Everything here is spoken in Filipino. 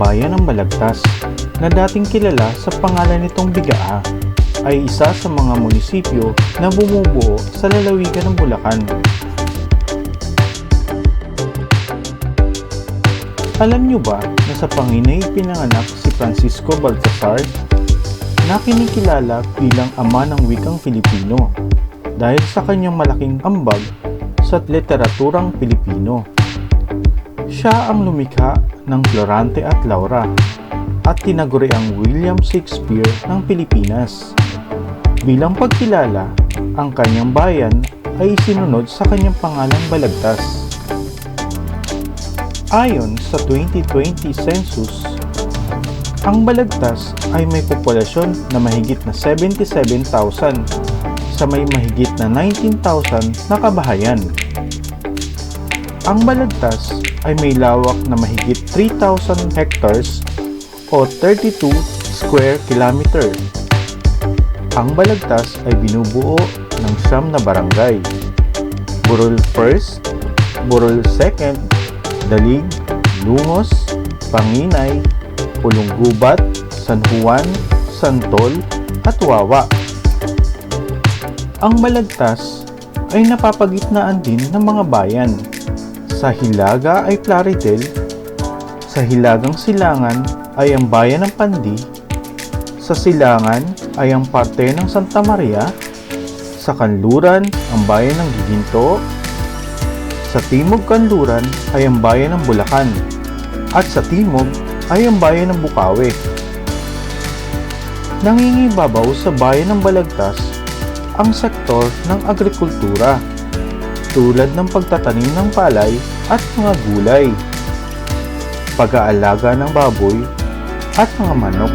bayan ng Balagtas na dating kilala sa pangalan nitong Bigaa ay isa sa mga munisipyo na bumubuo sa lalawigan ng Bulacan. Alam niyo ba na sa Panginay pinanganak si Francisco Baltasar na kinikilala bilang ama ng wikang Filipino dahil sa kanyang malaking ambag sa literaturang Pilipino. Siya ang lumikha ng Florante at Laura at tinaguri ang William Shakespeare ng Pilipinas. Bilang pagkilala, ang kanyang bayan ay sinunod sa kanyang pangalang Balagtas. Ayon sa 2020 census, ang Balagtas ay may populasyon na mahigit na 77,000 sa may mahigit na 19,000 na kabahayan. Ang Balagtas ay may lawak na mahigit 3,000 hectares o 32 square kilometer. Ang Balagtas ay binubuo ng siyam na barangay. Burol 1st, Burol 2nd, Dalig, Lungos, Panginay, Pulunggubat, San Juan, Santol, at Wawa. Ang Balagtas ay napapagitnaan din ng mga bayan. Sa Hilaga ay Plaridel, sa Hilagang Silangan ay ang bayan ng Pandi, sa Silangan ay ang parte ng Santa Maria, sa Kanluran ang bayan ng Giginto, sa Timog Kanluran ay ang bayan ng Bulacan, at sa Timog ay ang bayan ng Bukawi. Nangingibabaw sa bayan ng Balagtas ang sektor ng agrikultura tulad ng pagtatanim ng palay at mga gulay, pag-aalaga ng baboy at mga manok.